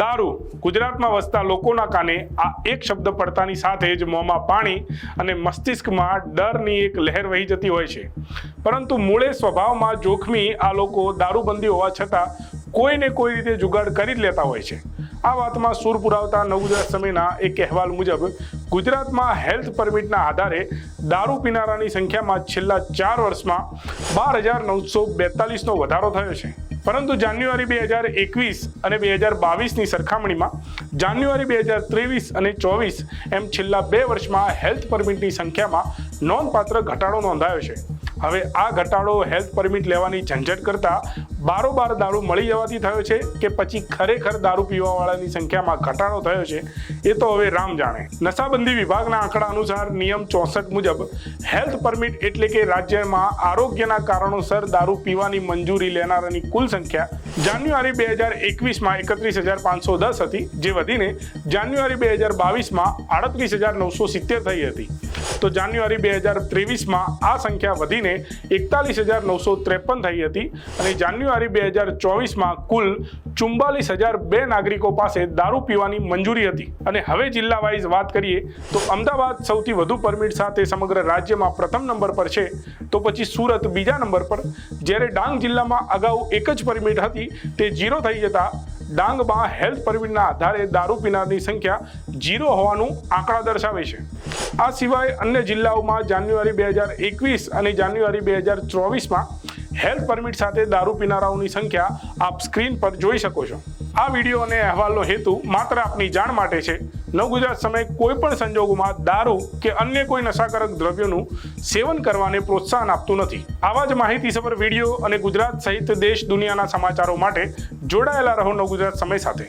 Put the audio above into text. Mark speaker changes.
Speaker 1: દારૂ ગુજરાતમાં વસતા લોકોના કાને આ એક શબ્દ પડતાની સાથે જ મોંમાં પાણી અને મસ્તિષ્કમાં ડરની એક લહેર વહી જતી હોય છે. પરંતુ મૂળે સ્વભાવમાં જોખમી આ લોકો દારૂબંધી હોવા છતાં કોઈને કોઈ રીતે જુગાડ કરી લેતા હોય છે. આ વાતમાં સૂર પુરાવતા નવગુજરાત સમયના એક અહેવાલ મુજબ, ગુજરાતમાં હેલ્થ પરમિટના આધારે દારૂ પીનારાની સંખ્યામાં છેલ્લા ચાર વર્ષમાં બાર હજાર નવસો બેતાલીસનો વધારો થયો છે. પરંતુ જાન્યુઆરી બે હજાર એકવીસ અને બે હજાર બાવીસની સરખામણીમાં જાન્યુઆરી બે હજાર ત્રેવીસ અને ચોવીસ એમ છેલ્લા બે વર્ષમાં હેલ્થ પરમિટની સંખ્યામાં નોંધપાત્ર ઘટાડો નોંધાયો છે. હવે આ ઘટાડો હેલ્થ પરમિટ લેવાની ઝંઝટ કરતા બારોબાર દારૂ મળી જવાથી થયો છે કે પછી ખરેખર દારૂ પીવાવાળાની સંખ્યામાં ઘટાડો થયો છે, એ તો હવે રામ જાણે. નશાબંધી વિભાગના આંકડા અનુસાર નિયમ ચોસઠ મુજબ હેલ્થ પરમિટ એટલે કે રાજ્યમાં આરોગ્યના કારણોસર દારૂ પીવાની મંજૂરી લેનારાની કુલ સંખ્યા જાન્યુઆરી બે હજાર એકવીસમાં એકત્રીસ હજાર પાંચસો દસ હતી, જે વધીને જાન્યુઆરી બે હજાર બાવીસમાં આડત્રીસ હજાર નવસો સિત્તેર થઈ હતી. તો જાન્યુઆરી બે હજાર ત્રેવીસમાં આ સંખ્યા વધીને એકતાલીસ હજાર નવસો ત્રેપન થઈ હતી અને જાન્યુઆરી બે હજાર ચોવીસમાં કુલ ચુમ્બાલીસ હજાર બે નાગરિકો પાસે દારૂ પીવાની મંજૂરી હતી. અને હવે જિલ્લા વાઇઝ વાત કરીએ તો અમદાવાદ સૌથી વધુ પરમિટ સાથે સમગ્ર રાજ્યમાં પ્રથમ નંબર પર છે. તો પછી સુરત બીજા નંબર પર. જ્યારે ડાંગ જિલ્લામાં અગાઉ એક જ પરમિટ હતી તે જીરો થઈ જતા ડાંગમાં હેલ્થ પરમિટના આધારે દારૂ પીનારની સંખ્યા જીરો હોવાનું આંકડા દર્શાવે છે. આ સિવાય અન્ય જિલ્લાઓમાં જાન્યુઆરી બે હજાર એકવીસ અને જાન્યુઆરી બે હજાર ચોવીસમાં હેલ્થ પરમિટ સાથે દારૂ પીનારાઓની સંખ્યા આપ સ્ક્રીન પર જોઈ શકો છો. આ વીડિયો અને અહેવાલનો હેતુ માત્ર આપની જાણ માટે છે. નવગુજરાત સમય કોઈ પણ સંજોગોમાં દારૂ કે અન્ય કોઈ નશાકારક દ્રવ્યોનું સેવન કરવાને પ્રોત્સાહન આપતું નથી. આવા જ માહિતીસભર વીડિયો અને ગુજરાત સહિત દેશ દુનિયાના સમાચારો માટે જોડાયેલા રહો નવગુજરાત સમય સાથે.